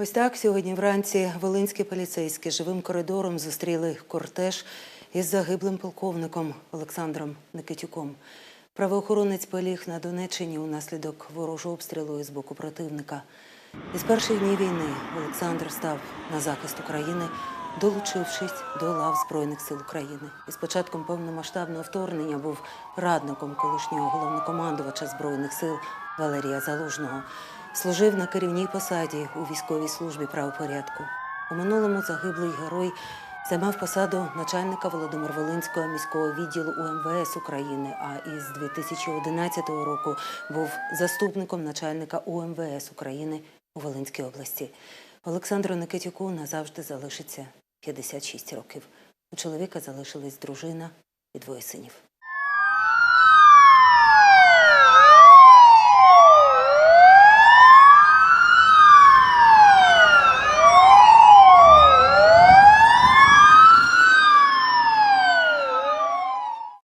Ось так сьогодні вранці волинські поліцейські живим коридором зустріли кортеж із загиблим полковником Олександром Никитюком. Правоохоронець поліг на Донеччині унаслідок ворожого обстрілу з боку противника. Із перших днів війни Олександр став на захист України, долучившись до лав Збройних сил України. І з початком повномасштабного вторгнення був радником колишнього головнокомандувача Збройних сил Валерія Залужного. Служив на керівній посаді у військовій службі правопорядку. У минулому загиблий герой займав посаду начальника Володимир-Волинського міського відділу УМВС України, а із 2011 року був заступником начальника УМВС України у Волинській області. Олександру Никитюку назавжди залишиться 56 років. У чоловіка залишились дружина і двоє синів.